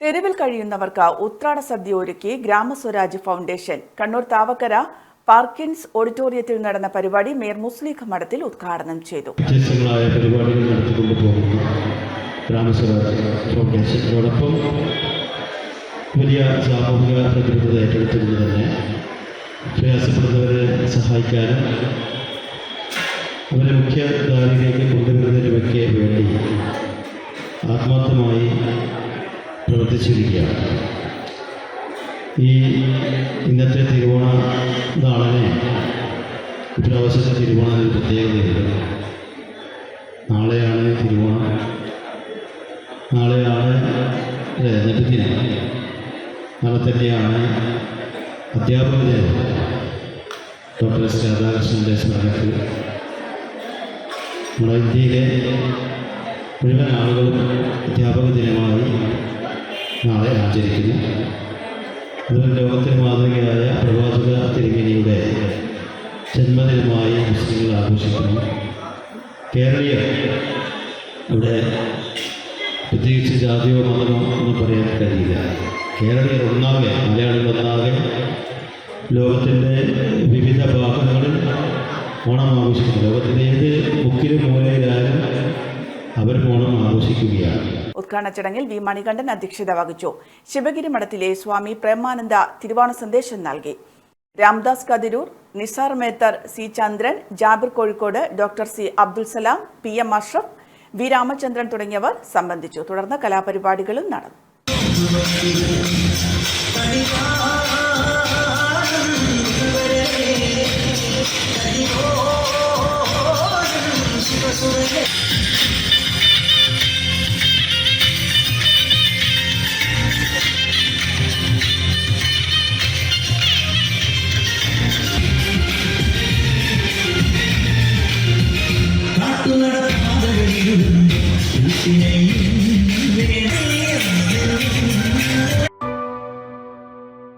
തെരുവിൽ കഴിയുന്നവർക്ക് ഉത്രാട സദ്യ ഒരുക്കി ഗ്രാമസ്വരാജ് ഫൗണ്ടേഷൻ. കണ്ണൂർ താവക്കര പാർക്കിൻസ് ഓഡിറ്റോറിയത്തിൽ നടന്ന പരിപാടി മേയർ മുസ്ലിഖ് മഠത്തിൽ ഉദ്ഘാടനം ചെയ്തു. വലിയ സാമൂഹിക പ്രതിബദ്ധത ഏറ്റെടുത്തുകൊണ്ട് തന്നെ പ്രയാസപ്പെടുന്നവരെ സഹായിക്കാനും അവരെ മുഖ്യധാരയിലേക്ക് കൊണ്ടുവരുന്നതിനുമൊക്കെ വേണ്ടി ആത്മാർത്ഥമായി പ്രവർത്തിച്ചിരിക്കുകയാണ് ഈ ഇന്നത്തെ തിരുവോണ നാളനെ ഇപ്രാവശ്യത്തെ തിരുവോണം ഒരു പ്രത്യേകതയുണ്ട് നാളെയാണ് തിരുവോണം. നാളെയാണ് നെടുദിനം നാളെ തന്നെയാണ് അധ്യാപക ദിനം. ഡോക്ടർ എസ് രാധാകൃഷ്ണന്റെ സ്മരണത്തിൽ നമ്മുടെ ഇന്ത്യയിലെ മുഴുവൻ ആളുകളും അധ്യാപക നാളെ ആചരിക്കുന്നു. അതുപോലെ ലോകത്തിന് മാതൃകയായ പ്രവാചക തിരുമേനിയുടെ ജന്മദിനമായി മുസ്ലിങ്ങൾ ആഘോഷിക്കുന്നു. കേരളീയർ ഇവിടെ പ്രത്യേകിച്ച് ജാതിയോ മതമോ എന്ന് പറയാൻ കഴിയില്ല. കേരളീയർ ഒന്നാകെ മലയാളികൾ ഒന്നാകെ ലോകത്തിന്റെ വിവിധ ഭാഗങ്ങളിൽ ഓണം ആഘോഷിക്കുന്നു. ലോകത്തിന്റെ ഏത് മുക്കിലും മൂലയിലായാലും അവർ ഓണം ആഘോഷിക്കുകയാണ്. ഉദ്ഘാടന ചടങ്ങിൽ വി മണികണ്ഠൻ അധ്യക്ഷത വഹിച്ചു. ശിവഗിരി മഠത്തിലെ സ്വാമി പ്രേമാനന്ദ തിരുവാണ സന്ദേശം നൽകി. Ramdas Kathiroor Nisar Methar C Chandran Jabir Kozhikode doctor C Abdul Salam P M Ashraf V Ramachandran തുടങ്ങിയവർ സംബന്ധിച്ചു. തുടർന്ന് കലാപരിപാടികളും നടന്നു.